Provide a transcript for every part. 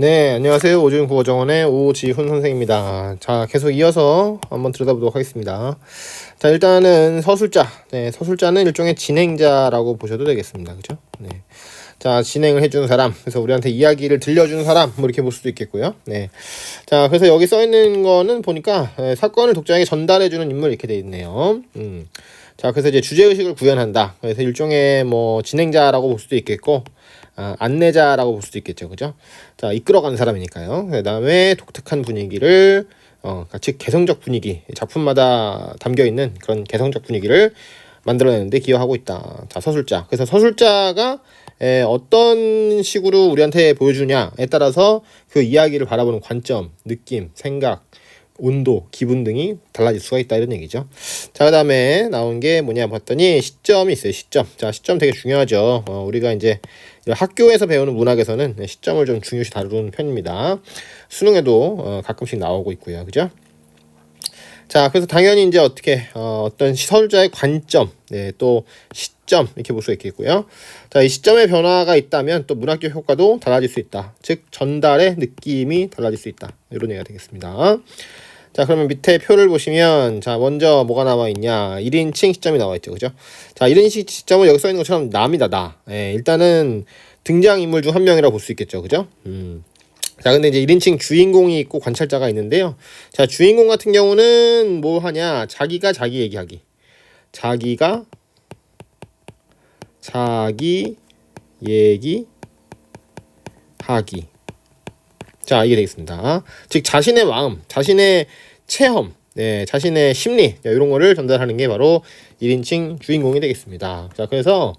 네, 안녕하세요. 오준 국어정원의 오지훈 선생입니다. 자, 계속 이어서 한번 들여다보도록 하겠습니다. 자, 일단은 서술자. 네, 서술자는 일종의 진행자라고 보셔도 되겠습니다. 그죠? 네. 자, 진행을 해주는 사람. 그래서 우리한테 이야기를 들려주는 사람. 뭐 이렇게 볼 수도 있겠고요. 네. 자, 그래서 여기 써 있는 거는 보니까 네, 사건을 독자에게 전달해주는 인물 이렇게 돼 있네요. 음. 자, 그래서 이제 주제의식을 구현한다. 그래서 일종의 뭐 진행자라고 볼 수도 있겠고, 아, 안내자라고 볼 수도 있겠죠. 그죠? 자, 이끌어가는 사람이니까요. 그 다음에 독특한 분위기를, 어, 즉, 개성적 분위기, 작품마다 담겨 있는 그런 개성적 분위기를 만들어내는데 기여하고 있다. 자, 서술자. 그래서 서술자가 에, 어떤 식으로 우리한테 보여주냐에 따라서 그 이야기를 바라보는 관점, 느낌, 생각, 온도, 기분 등이 달라질 수가 있다 이런 얘기죠. 자, 그 다음에 나온 게 뭐냐 봤더니 시점이 있어요. 시점. 자, 시점 되게 중요하죠. 어, 우리가 이제 학교에서 배우는 문학에서는 시점을 좀 중요시 다루는 편입니다. 수능에도 어, 가끔씩 나오고 있고요. 그죠? 자, 그래서 당연히 이제 어떻게 어, 어떤 서울자의 관점, 네, 또 시점 이렇게 볼 수 있겠고요. 자, 이 시점의 변화가 있다면 또 문학적 효과도 달라질 수 있다. 즉 전달의 느낌이 달라질 수 있다. 이런 얘기가 되겠습니다. 자, 그러면 밑에 표를 보시면 자, 먼저 뭐가 나와 있냐? 1인칭 시점이 나와 있죠. 그죠? 자, 1인칭 시점은 여기 써 있는 것처럼 남이다, 나. 예, 일단은 등장 인물 중 한 명이라 볼 수 있겠죠. 그죠? 음. 자, 근데 이제 1인칭 주인공이 있고 관찰자가 있는데요. 자, 주인공 같은 경우는 뭐 하냐? 자기가 자기 얘기하기. 자기가 자기 얘기 하기. 자, 이게 되겠습니다. 즉 자신의 마음, 자신의 체험, 네, 자신의 심리 이런 거를 전달하는 게 바로 1인칭 주인공이 되겠습니다. 자, 그래서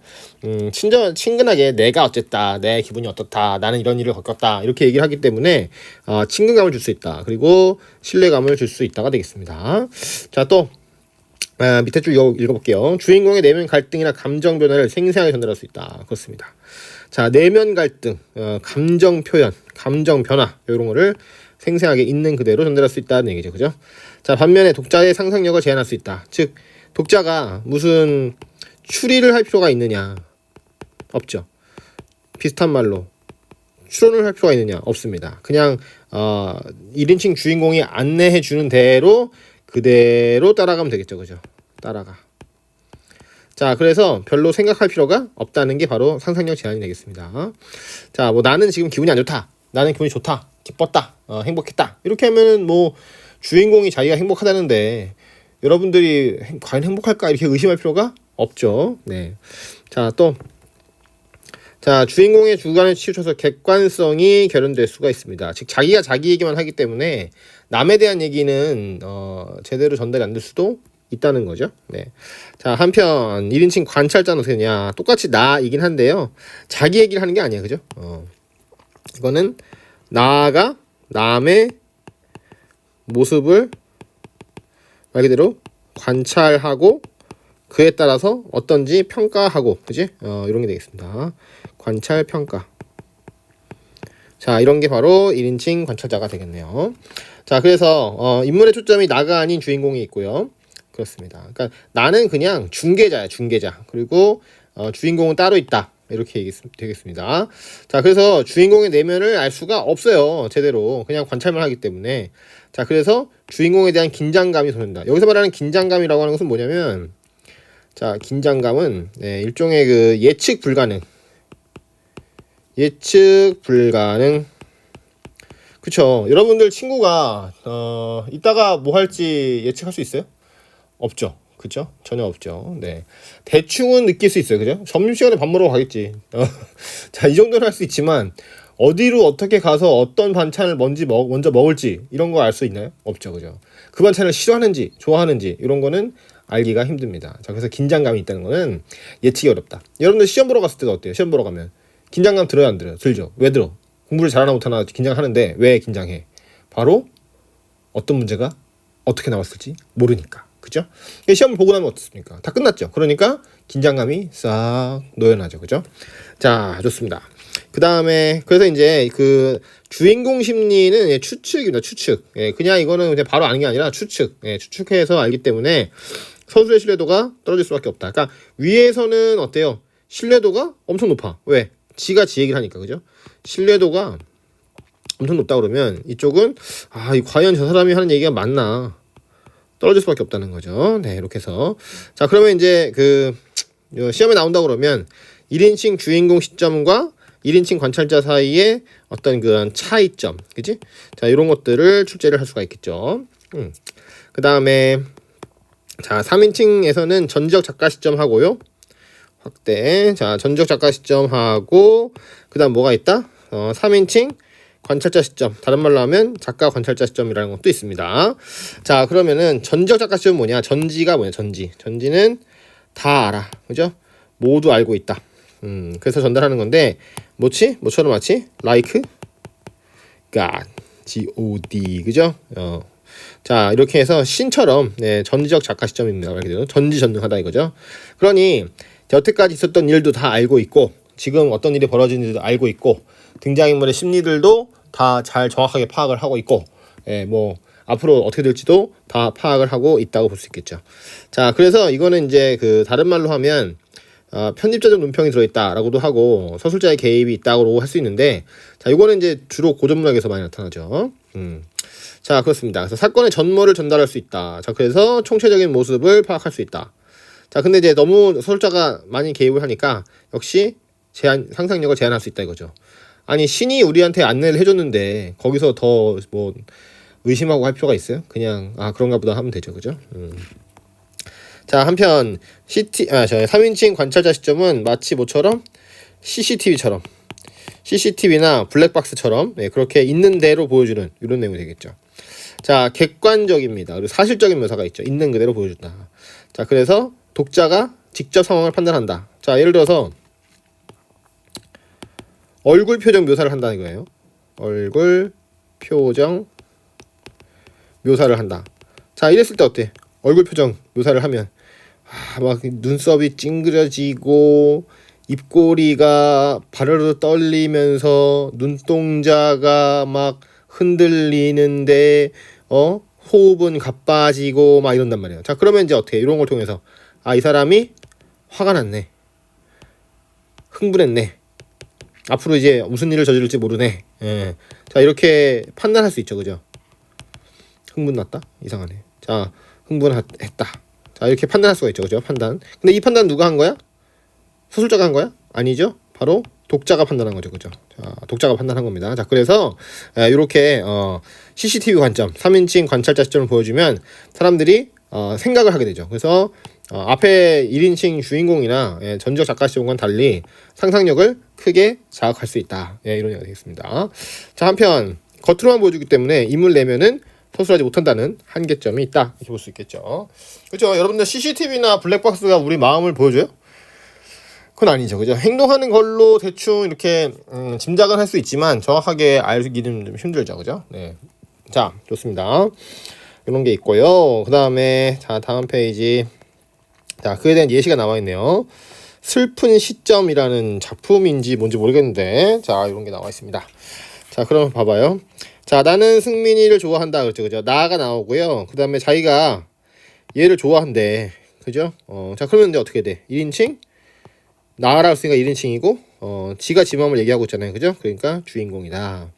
음, 친절 친근하게 내가 어쨌다, 내 기분이 어떻다, 나는 이런 일을 겪었다 이렇게 얘기를 하기 때문에 어, 친근감을 줄 수 있다. 그리고 신뢰감을 줄 수 있다가 되겠습니다. 자, 또 아, 밑에 쭉 읽어볼게요. 주인공의 내면 갈등이나 감정 변화를 생생하게 전달할 수 있다. 그렇습니다. 자, 내면 갈등, 어, 감정 표현, 감정 변화 이런 거를 생생하게 있는 그대로 전달할 수 있다는 얘기죠. 그죠? 자, 반면에 독자의 상상력을 제한할 수 있다. 즉, 독자가 무슨 추리를 할 필요가 있느냐? 없죠. 비슷한 말로 추론을 할 필요가 있느냐? 없습니다. 그냥 어, 1인칭 주인공이 안내해 주는 대로 그대로 따라가면 되겠죠. 그죠? 따라가. 자, 그래서 별로 생각할 필요가 없다는 게 바로 상상력 제한이 되겠습니다. 자, 뭐 나는 지금 기분이 안 좋다. 나는 기분이 좋다. 기뻤다. 어, 행복했다. 이렇게 하면은 뭐 주인공이 자기가 행복하다는데 여러분들이 과연 행복할까 이렇게 의심할 필요가 없죠. 네. 자, 또 자, 주인공의 주관에 치우쳐서 객관성이 결연될 수가 있습니다. 즉 자기가 자기 얘기만 하기 때문에 남에 대한 얘기는 어, 제대로 전달이 안 될 수도 있다는 거죠. 네. 자, 한편 1인칭 관찰자는 어떻게 되냐? 똑같이 나이긴 한데요. 자기 얘기를 하는 게 아니야. 그죠? 어. 이거는 나가 남의 모습을 말 그대로 관찰하고 그에 따라서 어떤지 평가하고 그지? 어, 이런 게 되겠습니다. 관찰 평가. 자, 이런 게 바로 1인칭 관찰자가 되겠네요. 자, 그래서 어, 인물의 초점이 나가 아닌 주인공이 있고요. 그렇습니다. 그러니까 나는 그냥 중개자야, 중개자. 그리고 어, 주인공은 따로 있다. 이렇게 되겠습니다. 자, 그래서 주인공의 내면을 알 수가 없어요. 제대로. 그냥 관찰만 하기 때문에. 자, 그래서 주인공에 대한 긴장감이 솟는다. 여기서 말하는 긴장감이라고 하는 것은 뭐냐면, 자, 긴장감은 네, 일종의 그 예측 불가능. 예측 불가능. 그쵸. 여러분들 친구가, 어, 이따가 뭐 할지 예측할 수 있어요? 없죠. 그죠? 전혀 없죠. 네. 대충은 느낄 수 있어요. 그죠? 점심시간에 밥 먹으러 가겠지. 어. 자, 이 정도는 할 수 있지만, 어디로 어떻게 가서 어떤 반찬을 먼저, 먹, 먼저 먹을지, 이런 거 알 수 있나요? 없죠. 그죠? 그 반찬을 싫어하는지, 좋아하는지, 이런 거는 알기가 힘듭니다. 자, 그래서 긴장감이 있다는 거는 예측이 어렵다. 여러분들 시험 보러 갔을 때도 어때요? 시험 보러 가면. 긴장감 들어요, 안 들어요? 들죠? 왜 들어? 공부를 잘하나 못하나 긴장하는데, 왜 긴장해? 바로 어떤 문제가 어떻게 나왔을지 모르니까. 그죠? 시험을 보고 나면 어떻습니까? 다 끝났죠. 그러니까 긴장감이 싹 노연하죠. 그죠? 자, 좋습니다. 그 다음에, 그래서 이제 그 주인공 심리는 예, 추측입니다. 추측. 예, 그냥 이거는 그냥 바로 아는 게 아니라 추측. 예, 추측해서 알기 때문에 서술의 신뢰도가 떨어질 수밖에 없다. 그러니까 위에서는 어때요? 신뢰도가 엄청 높아. 왜? 지가 지 얘기를 하니까. 그죠? 신뢰도가 엄청 높다 그러면 이쪽은 아, 이 과연 저 사람이 하는 얘기가 맞나? 떨어질 수밖에 없다는 거죠. 네, 이렇게 해서 자, 그러면 이제 그 시험에 나온다 그러면 1인칭 주인공 시점과 1인칭 관찰자 사이에 어떤 그런 차이점, 그지? 자, 이런 것들을 출제를 할 수가 있겠죠. 음. 그 다음에 자, 3인칭에서는 전지적 작가 시점하고요. 확대. 자, 전지적 작가 시점하고 그 다음 뭐가 있다? 어, 3인칭 관찰자 시점. 다른 말로 하면 작가 관찰자 시점이라는 것도 있습니다. 자, 그러면은 전지적 작가 시점은 뭐냐? 전지가 뭐냐? 전지. 전지는 다 알아. 그죠? 모두 알고 있다. 음, 그래서 전달하는 건데 뭐지? 뭐처럼 맞지? like God. G-O-D. 그죠? 어. 자, 이렇게 해서 신처럼 네, 전지적 작가 시점입니다. 말 그대로 전지전능하다 이거죠. 그러니 여태까지 있었던 일도 다 알고 있고 지금 어떤 일이 벌어지는지도 알고 있고 등장인물의 심리들도 다 잘 정확하게 파악을 하고 있고 예, 뭐 앞으로 어떻게 될지도 다 파악을 하고 있다고 볼 수 있겠죠. 자, 그래서 이거는 이제 그 다른 말로 하면 어, 편집자적 논평이 들어있다라고도 하고 서술자의 개입이 있다고 할 수 있는데 자, 이거는 이제 주로 고전문학에서 많이 나타나죠. 음. 자, 그렇습니다. 그래서 사건의 전모를 전달할 수 있다. 자, 그래서 총체적인 모습을 파악할 수 있다. 자, 근데 이제 너무 서술자가 많이 개입을 하니까 역시 제한 상상력을 제한할 수 있다 이거죠. 아니 신이 우리한테 안내를 해줬는데 거기서 더 뭐 의심하고 할 필요가 있어요? 그냥 아 그런가 보다 하면 되죠, 그죠? 음. 자 한편 CT 아저 3인칭 관찰자 시점은 마치 뭐처럼 CCTV처럼 CCTV나 블랙박스처럼 네, 그렇게 있는 대로 보여주는 이런 내용이 되겠죠. 자 객관적입니다. 그리고 사실적인 묘사가 있죠. 있는 그대로 보여준다. 자 그래서 독자가 직접 상황을 판단한다. 자 예를 들어서 얼굴 표정 묘사를 한다는 거예요. 얼굴 표정 묘사를 한다. 자 이랬을 때 어때? 얼굴 표정 묘사를 하면 아, 막 눈썹이 찡그려지고 입꼬리가 바르르 떨리면서 눈동자가 막 흔들리는데 어 호흡은 가빠지고 막 이런단 말이에요. 자 그러면 이제 어떻게 이런 걸 통해서 아 이 사람이 화가 났네, 흥분했네, 앞으로 이제 무슨 일을 저지를지 모르네. 예. 자 이렇게 판단할 수 있죠, 그죠? 흥분 났다? 이상하네. 자 흥분했다. 자 이렇게 판단할 수가 있죠, 그죠? 판단. 근데 이 판단 누가 한 거야? 서술자가 한 거야? 아니죠. 바로 독자가 판단한 거죠, 그죠? 자, 독자가 판단한 겁니다. 자, 그래서 이렇게 어, CCTV 관점, 3인칭 관찰자 시점을 보여주면 사람들이 어, 생각을 하게 되죠. 그래서 어, 앞에 1인칭 주인공이나 예, 전적 작가 시점과는 달리 상상력을 크게 자극할 수 있다. 예, 이런 얘기가 되겠습니다. 자, 한편 겉으로만 보여주기 때문에 인물 내면은 서술하지 못한다는 한계점이 있다. 이렇게 볼 수 있겠죠. 그렇죠. 여러분들 CCTV나 블랙박스가 우리 마음을 보여줘요? 그건 아니죠. 그죠? 행동하는 걸로 대충 이렇게 음, 짐작은 할 수 있지만 정확하게 알기는 좀 힘들죠. 그죠? 네. 자, 좋습니다. 이런 게 있고요. 그 다음에 자, 다음 페이지. 자, 그에 대한 예시가 나와 있네요. 슬픈 시점이라는 작품인지 뭔지 모르겠는데 자, 이런 게 나와 있습니다. 자, 그럼 봐봐요. 자, 나는 승민이를 좋아한다. 그렇죠. 그죠? 나가 나오고요. 그 다음에 자기가 얘를 좋아한대. 그죠? 어, 자, 그러면 이제 어떻게 돼? 1인칭? 나라고 쓰니까 1인칭이고 어, 지가 지 마음을 얘기하고 있잖아요. 그죠? 그러니까 주인공이다.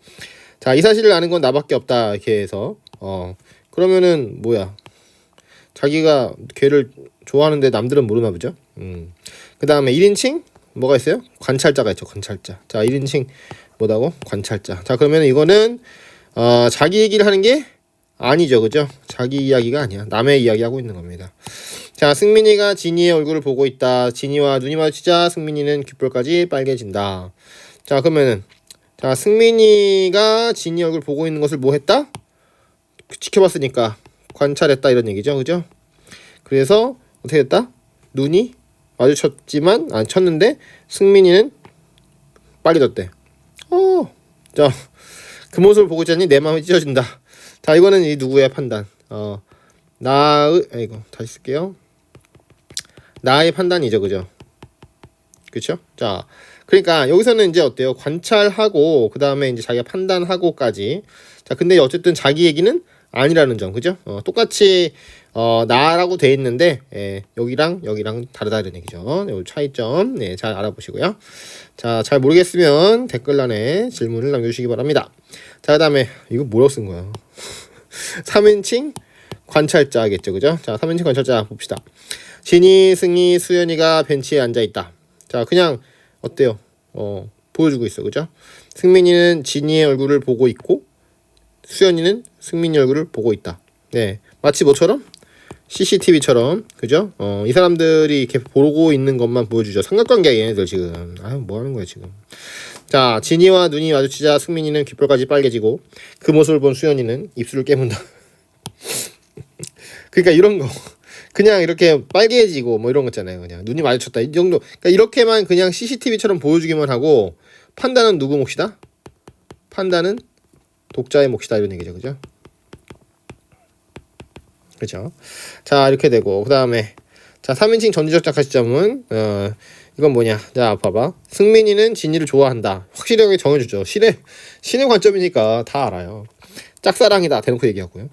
자, 이 사실을 아는 건 나밖에 없다. 이렇게 해서 어, 그러면은 뭐야? 자기가 걔를 좋아하는데 남들은 모르나 보죠. 음. 그 다음에 1인칭 뭐가 있어요? 관찰자가 있죠. 관찰자. 자, 1인칭 뭐다고? 관찰자. 자, 그러면 이거는 어, 자기 얘기를 하는 게 아니죠. 그죠? 자기 이야기가 아니야. 남의 이야기 하고 있는 겁니다. 자, 승민이가 진이의 얼굴을 보고 있다. 진이와 눈이 마주치자 승민이는 귓볼까지 빨개진다. 자, 그러면은 자, 승민이가 진이 얼굴 보고 있는 것을 뭐 했다? 지켜봤으니까 관찰했다 이런 얘기죠. 그죠? 그래서 어떻게 됐다? 눈이 마주쳤지만 안 쳤는데 승민이는 빨개졌대. 어. 자, 그 모습을 보고 있자니 내 마음이 찢어진다. 자, 이거는 이 누구의 판단? 어. 나의 아이고 다시 쓸게요. 나의 판단이죠, 그죠? 그렇죠? 자, 그러니까 여기서는 이제 어때요? 관찰하고 그 다음에 이제 자기가 판단하고까지. 자, 근데 어쨌든 자기 얘기는 아니라는 점, 그죠? 어, 똑같이 어, 나라고 돼 있는데 예, 여기랑 여기랑 다르다는 얘기죠. 요 차이점 네, 잘 알아보시고요. 자, 잘 모르겠으면 댓글란에 질문을 남겨주시기 바랍니다. 자, 그다음에 이거 뭐라고 쓴 거야? 3인칭 관찰자겠죠, 그죠? 자, 3인칭 관찰자 봅시다. 진이, 승희, 수연이가 벤치에 앉아 있다. 자, 그냥 어때요? 어, 보여주고 있어, 그죠? 승민이는 진이의 얼굴을 보고 있고 수연이는 승민이 얼굴을 보고 있다. 네, 마치 뭐처럼 CCTV처럼 그죠? 어, 이 사람들이 이렇게 보고 있는 것만 보여주죠. 삼각관계야 얘네들 지금. 아유 뭐 하는 거야 지금. 자, 진이와 눈이 마주치자 승민이는 귓볼까지 빨개지고 그 모습을 본 수연이는 입술을 깨문다. 그러니까 이런 거. 그냥 이렇게 빨개지고 뭐 이런 거 있잖아요. 그냥 눈이 마주쳤다. 이 정도. 그러니까 이렇게만 그냥 CCTV처럼 보여주기만 하고 판단은 누구 몫이다? 판단은 독자의 몫이다 이런 얘기죠. 그죠? 그렇죠. 자, 이렇게 되고 그 다음에 자, 3인칭 전지적 작가 시점은 어 이건 뭐냐? 자, 봐봐. 승민이는 진이를 좋아한다. 확실하게 정해주죠. 신의 신의 관점이니까 다 알아요. 짝사랑이다. 대놓고 얘기하고요.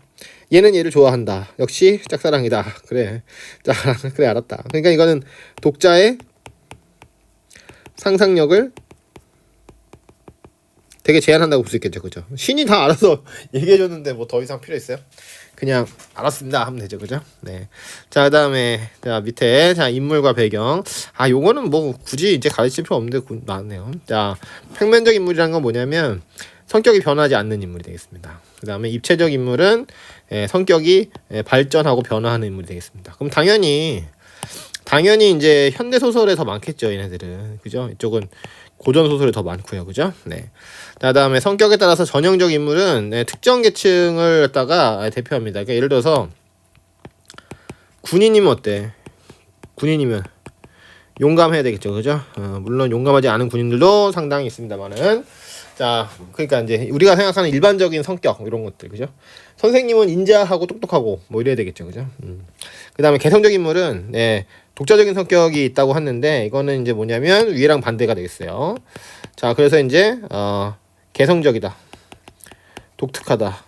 얘는 얘를 좋아한다. 역시 짝사랑이다. 그래. 자, 그래 알았다. 그러니까 이거는 독자의 상상력을 되게 제한한다고 볼 수 있겠죠, 그죠? 신이 다 알아서 얘기해줬는데 뭐 더 이상 필요 있어요? 그냥 알았습니다 하면 되죠, 그죠? 네. 자, 그다음에 자 밑에 자 인물과 배경. 아, 요거는 뭐 굳이 이제 가르칠 필요 없는데 구- 나왔네요. 자, 평면적 인물이란 건 뭐냐면 성격이 변하지 않는 인물이 되겠습니다. 그 다음에 입체적 인물은 예, 성격이 예, 발전하고 변화하는 인물이 되겠습니다. 그럼 당연히 당연히 이제 현대 소설에 더 많겠죠, 얘네들은. 그죠? 이쪽은 고전 소설이 더 많고요. 그죠? 네. 자, 다음에 성격에 따라서 전형적 인물은 네, 특정 계층을 갖다가 대표합니다. 그러니까 예를 들어서 군인이면 어때? 군인이면 용감해야 되겠죠. 그죠? 어, 물론 용감하지 않은 군인들도 상당히 있습니다만은 자, 그러니까 이제 우리가 생각하는 일반적인 성격 이런 것들, 그죠? 선생님은 인자하고 똑똑하고 뭐 이래야 되겠죠, 그죠? 음. 그다음에 개성적 인물은 네, 독자적인 성격이 있다고 했는데 이거는 이제 뭐냐면 위랑 반대가 되겠어요. 자, 그래서 이제 어, 개성적이다, 독특하다.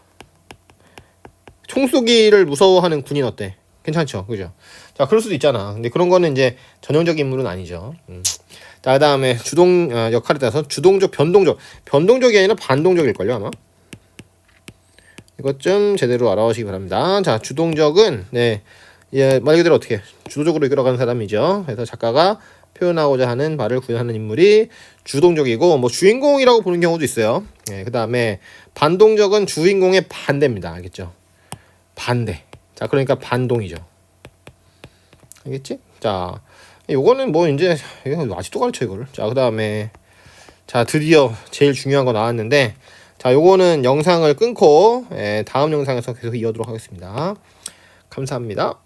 총쏘기를 무서워하는 군인 어때? 괜찮죠, 그죠? 자, 그럴 수도 있잖아. 근데 그런 거는 이제 전형적인 인물은 아니죠. 음. 자, 그 다음에 주동 어, 역할에 따라서 주동적, 변동적, 변동적이 아니라 반동적일걸요 아마. 이것 좀 제대로 알아보시기 바랍니다. 자, 주동적은 네, 예, 말 그대로 어떻게 주도적으로 이끌어가는 사람이죠. 그래서 작가가 표현하고자 하는 말을 구현하는 인물이 주동적이고 뭐 주인공이라고 보는 경우도 있어요. 예, 그 다음에 반동적은 주인공의 반대입니다. 알겠죠? 반대. 자, 그러니까 반동이죠. 알겠지? 자, 요거는 뭐 이제 아직도 가르쳐 이거를. 자, 그다음에 자, 드디어 제일 중요한 거 나왔는데 자, 요거는 영상을 끊고 예, 다음 영상에서 계속 이어도록 하겠습니다. 감사합니다.